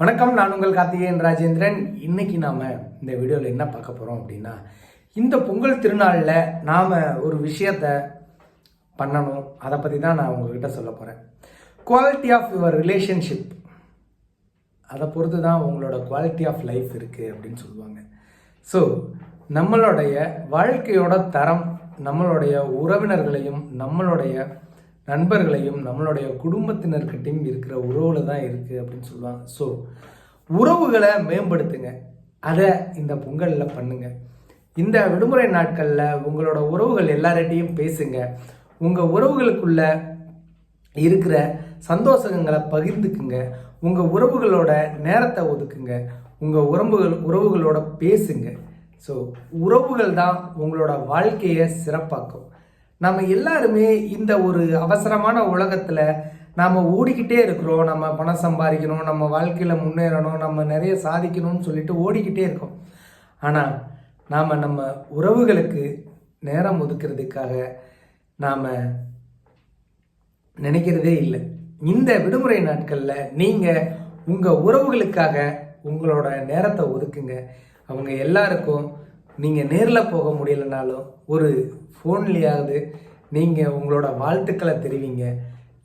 வணக்கம் நான் உங்கள் கார்த்திகேயன் ராஜேந்திரன். இன்னைக்கு நாம் இந்த வீடியோவில் என்ன பார்க்க போகிறோம் அப்படின்னா இந்த பொங்கல் திருநாளில் நாம் ஒரு விஷயத்த பண்ணணும். அதை பற்றி தான் நான் உங்ககிட்ட சொல்ல போகிறேன் குவாலிட்டி ஆஃப் யுவர் ரிலேஷன்ஷிப் அதை பொறுத்து தான் உங்களோட குவாலிட்டி ஆஃப் லைஃப் இருக்குது அப்படின்னு சொல்லுவாங்க. ஸோ நம்மளுடைய வாழ்க்கையோட தரம் நம்மளுடைய உறவினர்களையும் நம்மளுடைய நண்பர்களையும் நம்மளுடைய குடும்பத்தினர்கிட்டையும் இருக்கிற உறவுல தான் இருக்குது அப்படின்னு சொல்லுவாங்க. ஸோ உறவுகளை மேம்படுத்துங்க. அதை இந்த பொங்கலில் பண்ணுங்க. இந்த விடுமுறை நாட்களில் உங்களோட உறவுகள் எல்லார்கிட்டையும் பேசுங்க. உங்கள் உறவுகளுக்குள்ள இருக்கிற சந்தோஷங்களை பகிர்ந்துக்குங்க. உங்கள் உறவுகளோட நேரத்தை ஒதுக்குங்க. உங்கள் உறவுகள் உறவுகளோட பேசுங்க. ஸோ உறவுகள் தான் உங்களோட வாழ்க்கையை சிறப்பாக்கும். நம்ம எல்லாருமே இந்த ஒரு அவசரமான உலகத்தில் நாம் ஓடிக்கிட்டே இருக்கிறோம். நம்ம பணம் சம்பாதிக்கணும் நம்ம வாழ்க்கையில் முன்னேறணும் நம்ம நிறைய சாதிக்கணும்னு சொல்லிட்டு ஓடிக்கிட்டே இருக்கோம். ஆனால் நாம் நம்ம உறவுகளுக்கு நேரம் ஒதுக்கிறதுக்காக நாம் நினைக்கிறதே இல்லை. இந்த விடுமுறை நாட்களில் நீங்கள் உங்கள் உறவுகளுக்காக உங்களோட நேரத்தை ஒதுக்குங்க. அவங்க எல்லாருக்கும் நீங்கள் நேரில் போக முடியலனாலும் ஒரு ஃபோன்லேயாவது நீங்கள் உங்களோட வாழ்த்துக்களை தெரிவிங்க.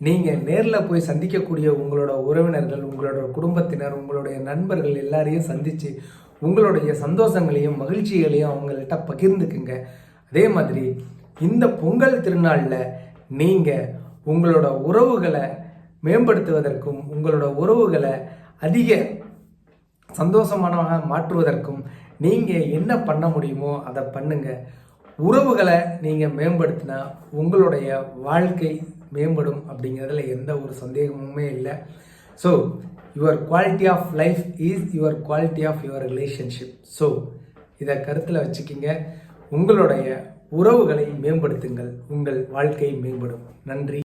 நீங்கள் நேரில் போய் சந்திக்கக்கூடிய உங்களோட உறவினர்கள் உங்களோட குடும்பத்தினர் உங்களுடைய நண்பர்கள் எல்லாரையும் சந்தித்து உங்களுடைய சந்தோஷங்களையும் மகிழ்ச்சிகளையும் அவங்கள்ட்ட பகிர்ந்துக்குங்க. அதே மாதிரி இந்த பொங்கல் திருநாளில் நீங்கள் உங்களோட உறவுகளை மேம்படுத்துவதற்கும் உங்களோட உறவுகளை அதிக சந்தோஷமானவாக மாற்றுவதற்கும் நீங்கள் என்ன பண்ண முடியுமோ அதை பண்ணுங்கள் உறவுகளை நீங்கள் மேம்படுத்தினா உங்களுடைய வாழ்க்கை மேம்படும் அப்படிங்கிறதுல எந்த ஒரு சந்தேகமுமே இல்லை. So your quality of life is your quality of your relationship so இதை கருத்தில் வச்சுக்கிங்க. உங்களுடைய உறவுகளை மேம்படுத்துங்கள். உங்கள் வாழ்க்கை மேம்படும். நன்றி.